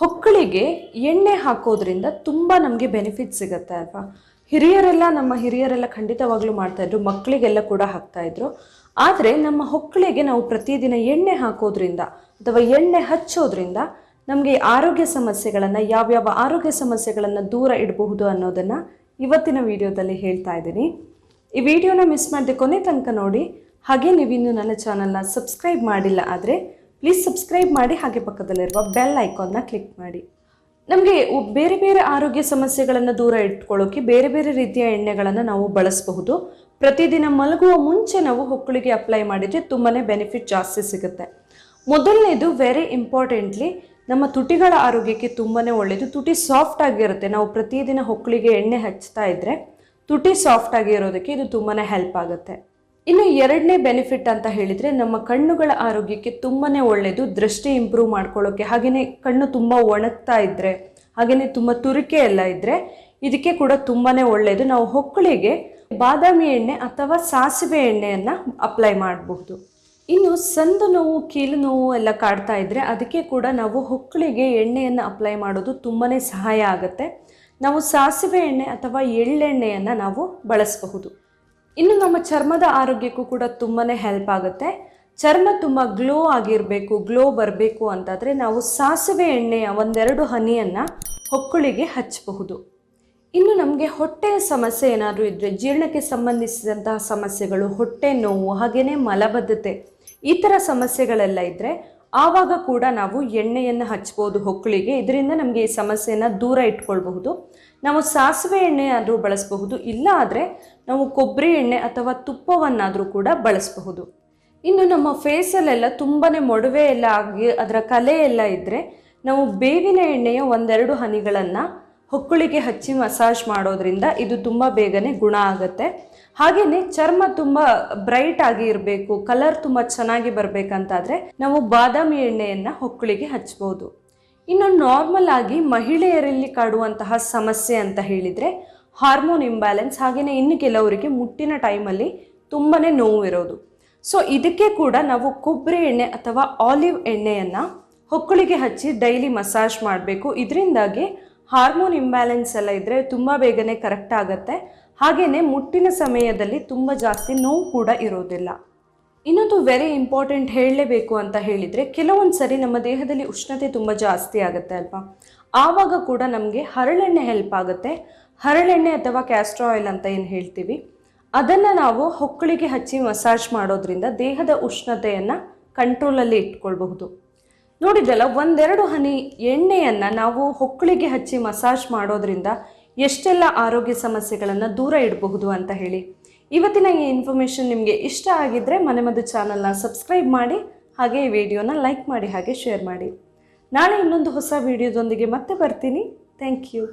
ಹೊಕ್ಕಳಿಗೆ ಎಣ್ಣೆ ಹಾಕೋದ್ರಿಂದ ತುಂಬ ನಮಗೆ ಬೆನಿಫಿಟ್ ಸಿಗುತ್ತೆ ಅಲ್ವಾ? ಹಿರಿಯರೆಲ್ಲ ನಮ್ಮ ಹಿರಿಯರೆಲ್ಲ ಖಂಡಿತವಾಗ್ಲೂ ಮಾಡ್ತಾಯಿದ್ರು ಮಕ್ಕಳಿಗೆಲ್ಲ ಕೂಡ ಹಾಕ್ತಾ ಇದ್ರು. ಆದರೆ ನಮ್ಮ ಹೊಕ್ಕಳಿಗೆ ನಾವು ಪ್ರತಿದಿನ ಎಣ್ಣೆ ಹಾಕೋದ್ರಿಂದ ಅಥವಾ ಎಣ್ಣೆ ಹಚ್ಚೋದ್ರಿಂದ ನಮಗೆ ಆರೋಗ್ಯ ಸಮಸ್ಯೆಗಳನ್ನು, ಯಾವ್ಯಾವ ಆರೋಗ್ಯ ಸಮಸ್ಯೆಗಳನ್ನು ದೂರ ಇಡಬಹುದು ಅನ್ನೋದನ್ನು ಇವತ್ತಿನ ವಿಡಿಯೋದಲ್ಲಿ ಹೇಳ್ತಾ ಇದ್ದೀನಿ. ಈ ವಿಡಿಯೋನ ಮಿಸ್ ಮಾಡದೆ ಕೊನೆ ತನಕ ನೋಡಿ, ಹಾಗೆ ನೀವಿನ್ನೂ ನನ್ನ ಚಾನಲ್ನ ಸಬ್ಸ್ಕ್ರೈಬ್ ಮಾಡಿಲ್ಲ ಆದರೆ ಪ್ಲೀಸ್ ಸಬ್ಸ್ಕ್ರೈಬ್ ಮಾಡಿ ಹಾಗೆ ಪಕ್ಕದಲ್ಲಿರುವ ಬೆಲ್ ಐಕಾನ್ನ ಕ್ಲಿಕ್ ಮಾಡಿ. ನಮಗೆ ಬೇರೆ ಬೇರೆ ಆರೋಗ್ಯ ಸಮಸ್ಯೆಗಳನ್ನು ದೂರ ಇಟ್ಕೊಳ್ಳೋಕೆ ಬೇರೆ ಬೇರೆ ರೀತಿಯ ಎಣ್ಣೆಗಳನ್ನು ನಾವು ಬಳಸಬಹುದು. ಪ್ರತಿದಿನ ಮಲಗುವ ಮುಂಚೆ ನಾವು ಹೊಕ್ಕಳಿಗೆ ಅಪ್ಲೈ ಮಾಡಿದರೆ ತುಂಬಾ ಬೆನಿಫಿಟ್ ಜಾಸ್ತಿ ಸಿಗುತ್ತೆ. ಮೊದಲನೇದು ವೆರಿ ಇಂಪಾರ್ಟೆಂಟ್ಲಿ ನಮ್ಮ ತುಟಿಗಳ ಆರೋಗ್ಯಕ್ಕೆ ತುಂಬಾ ಒಳ್ಳೆಯದು ತುಟಿ ಸಾಫ್ಟ್ ಆಗಿರುತ್ತೆ. ನಾವು ಪ್ರತಿದಿನ ಹೊಕ್ಕಳಿಗೆ ಎಣ್ಣೆ ಹಚ್ತಾ ಇದ್ದರೆ ತುಟಿ ಸಾಫ್ಟ್ ಆಗಿರೋದಕ್ಕೆ ಇದು ತುಂಬಾ ಹೆಲ್ಪ್ ಆಗುತ್ತೆ. ಇನ್ನು ಎರಡನೇ ಬೆನಿಫಿಟ್ ಅಂತ ಹೇಳಿದರೆ ನಮ್ಮ ಕಣ್ಣುಗಳ ಆರೋಗ್ಯಕ್ಕೆ ತುಂಬಾ ಒಳ್ಳೆಯದು ದೃಷ್ಟಿ ಇಂಪ್ರೂವ್ ಮಾಡ್ಕೊಳ್ಳೋಕ್ಕೆ ಹಾಗೆಯೇ ಕಣ್ಣು ತುಂಬ ಒಣಗ್ತಾ ಇದ್ದರೆ ಹಾಗೆಯೇ ತುಂಬ ತುರಿಕೆ ಎಲ್ಲ ಇದ್ದರೆ ಇದಕ್ಕೆ ಕೂಡ ತುಂಬಾ ಒಳ್ಳೆಯದು ನಾವು ಹೊಕ್ಕಳಿಗೆ ಬಾದಾಮಿ ಎಣ್ಣೆ ಅಥವಾ ಸಾಸಿವೆ ಎಣ್ಣೆಯನ್ನು ಅಪ್ಲೈ ಮಾಡಬಹುದು. ಇನ್ನು ಸಂದು ನೋವು, ಕೀಲು ನೋವು ಎಲ್ಲ ಕಾಡ್ತಾ ಇದ್ದರೆ ಅದಕ್ಕೆ ಕೂಡ ನಾವು ಹೊಕ್ಕಳಿಗೆ ಎಣ್ಣೆಯನ್ನು ಅಪ್ಲೈ ಮಾಡೋದು ತುಂಬಾ ಸಹಾಯ ಆಗುತ್ತೆ. ನಾವು ಸಾಸಿವೆ ಎಣ್ಣೆ ಅಥವಾ ಎಳ್ಳೆಣ್ಣೆಯನ್ನು ನಾವು ಬಳಸಬಹುದು. ಇನ್ನು ನಮ್ಮ ಚರ್ಮದ ಆರೋಗ್ಯಕ್ಕೂ ಕೂಡ ತುಂಬಾ ಹೆಲ್ಪ್ ಆಗುತ್ತೆ. ಚರ್ಮ ತುಂಬ ಗ್ಲೋ ಆಗಿರಬೇಕು ಗ್ಲೋ ಬರಬೇಕು ಅಂತಾದರೆ ನಾವು ಸಾಸಿವೆ ಎಣ್ಣೆಯ ಒಂದೆರಡು ಹನಿಯನ್ನು ಹೊಕ್ಕುಳಿಗೆ ಹಚ್ಚಬಹುದು. ಇನ್ನು ನಮಗೆ ಹೊಟ್ಟೆಯ ಸಮಸ್ಯೆ ಏನಾದರೂ ಇದ್ದರೆ ಜೀರ್ಣಕ್ಕೆ ಸಂಬಂಧಿಸಿದಂತಹ ಸಮಸ್ಯೆಗಳು, ಹೊಟ್ಟೆ ನೋವು ಹಾಗೆಯೇ ಮಲಬದ್ಧತೆ ಈ ಥರ ಸಮಸ್ಯೆಗಳೆಲ್ಲ ಇದ್ದರೆ ಆವಾಗ ಕೂಡ ನಾವು ಎಣ್ಣೆಯನ್ನು ಹಚ್ಬೋದು ಹೊಕ್ಕಳಿಗೆ. ಇದರಿಂದ ನಮಗೆ ಈ ಸಮಸ್ಯೆಯನ್ನು ದೂರ ಇಟ್ಕೊಳ್ಬಹುದು. ನಾವು ಸಾಸಿವೆ ಎಣ್ಣೆ ಆದರೂ ಬಳಸಬಹುದು. ಇಲ್ಲ ಆದರೆ ನಾವು ಕೊಬ್ಬರಿ ಎಣ್ಣೆ ಅಥವಾ ತುಪ್ಪವನ್ನಾದರೂ ಕೂಡ ಬಳಸಬಹುದು. ಇನ್ನು ನಮ್ಮ ಫೇಸಲ್ಲೆಲ್ಲ ತುಂಬಾ ಮೊಡವೆ ಎಲ್ಲ ಆಗಿ ಅದರ ಕಲೆ ಎಲ್ಲ ಇದ್ದರೆ ನಾವು ಬೇವಿನ ಎಣ್ಣೆಯ ಒಂದೆರಡು ಹನಿಗಳನ್ನು ಹೊಕ್ಕಳಿಗೆ ಹಚ್ಚಿ ಮಸಾಜ್ ಮಾಡೋದ್ರಿಂದ ಇದು ತುಂಬ ಬೇಗನೆ ಗುಣ ಆಗುತ್ತೆ. ಹಾಗೆಯೇ ಚರ್ಮ ತುಂಬ ಬ್ರೈಟ್ ಆಗಿ ಇರಬೇಕು ಕಲರ್ ತುಂಬ ಚೆನ್ನಾಗಿ ಬರಬೇಕಂತಾದರೆ ನಾವು ಬಾದಾಮಿ ಎಣ್ಣೆಯನ್ನು ಹೊಕ್ಕಳಿಗೆ ಹಚ್ಬೋದು. ಇನ್ನು ನಾರ್ಮಲ್ ಆಗಿ ಮಹಿಳೆಯರಲ್ಲಿ ಕಾಡುವಂತಹ ಸಮಸ್ಯೆ ಅಂತ ಹೇಳಿದರೆ ಹಾರ್ಮೋನ್ ಇಂಬ್ಯಾಲೆನ್ಸ್ ಹಾಗೆಯೇ ಇನ್ನು ಕೆಲವರಿಗೆ ಮುಟ್ಟಿನ ಟೈಮಲ್ಲಿ ತುಂಬಾ ನೋವು ಇರೋದು. ಸೊ ಇದಕ್ಕೆ ಕೂಡ ನಾವು ಕೊಬ್ಬರಿ ಎಣ್ಣೆ ಅಥವಾ ಆಲಿವ್ ಎಣ್ಣೆಯನ್ನು ಹೊಕ್ಕಳಿಗೆ ಹಚ್ಚಿ ಡೈಲಿ ಮಸಾಜ್ ಮಾಡಬೇಕು. ಇದರಿಂದಾಗಿ ಹಾರ್ಮೋನ್ ಇಂಬ್ಯಾಲೆನ್ಸ್ ಎಲ್ಲ ಇದ್ದರೆ ತುಂಬ ಬೇಗನೆ ಕರೆಕ್ಟ್ ಆಗುತ್ತೆ. ಹಾಗೆಯೇ ಮುಟ್ಟಿನ ಸಮಯದಲ್ಲಿ ತುಂಬ ಜಾಸ್ತಿ ನೋವು ಕೂಡ ಇರೋದಿಲ್ಲ ಇನ್ನೊಂದು ವೆರಿ ಇಂಪಾರ್ಟೆಂಟ್ ಹೇಳಲೇಬೇಕು ಅಂತ ಹೇಳಿದರೆ ಕೆಲವೊಂದು ಸರಿ ನಮ್ಮ ದೇಹದಲ್ಲಿ ಉಷ್ಣತೆ ತುಂಬ ಜಾಸ್ತಿ ಆಗುತ್ತೆ ಅಲ್ವಾ? ಆವಾಗ ಕೂಡ ನಮಗೆ ಹರಳೆಣ್ಣೆ ಹೆಲ್ಪ್ ಆಗುತ್ತೆ. ಹರಳೆಣ್ಣೆ ಅಥವಾ ಕ್ಯಾಸ್ಟ್ರ ಆಯಿಲ್ ಅಂತ ಏನು ಹೇಳ್ತೀವಿ? ಅದನ್ನು ನಾವು ಹೊಕ್ಕಳಿಗೆ ಹಚ್ಚಿ ಮಸಾಜ್ ಮಾಡೋದ್ರಿಂದ ದೇಹದ ಉಷ್ಣತೆಯನ್ನು ಕಂಟ್ರೋಲಲ್ಲಿ ಇಟ್ಕೊಳ್ಬಹುದು. ನೋಡಿದ್ರಲ್ಲ, ಒಂದೆರಡು ಹನಿ ಎಣ್ಣೆಯನ್ನು ನಾವು ಹೊಕ್ಕಳಿಗೆ ಹಚ್ಚಿ ಮಸಾಜ್ ಮಾಡೋದ್ರಿಂದ ಎಷ್ಟೆಲ್ಲ ಆರೋಗ್ಯ ಸಮಸ್ಯೆಗಳನ್ನು ದೂರ ಇಡಬಹುದು ಅಂತ ಹೇಳಿ. ಇವತ್ತಿನ ಈ ಇನ್ಫಾರ್ಮೇಷನ್ ನಿಮಗೆ ಇಷ್ಟ ಆಗಿದ್ದರೆ ಮನೆಮದ್ದು ಚಾನಲ್ನ ಸಬ್ಸ್ಕ್ರೈಬ್ ಮಾಡಿ, ಹಾಗೆ ಈ ವಿಡಿಯೋನ ಲೈಕ್ ಮಾಡಿ, ಹಾಗೆ ಶೇರ್ ಮಾಡಿ. ನಾಳೆ ಇನ್ನೊಂದು ಹೊಸ ವಿಡಿಯೋದೊಂದಿಗೆ ಮತ್ತೆ ಬರ್ತೀನಿ. Thank you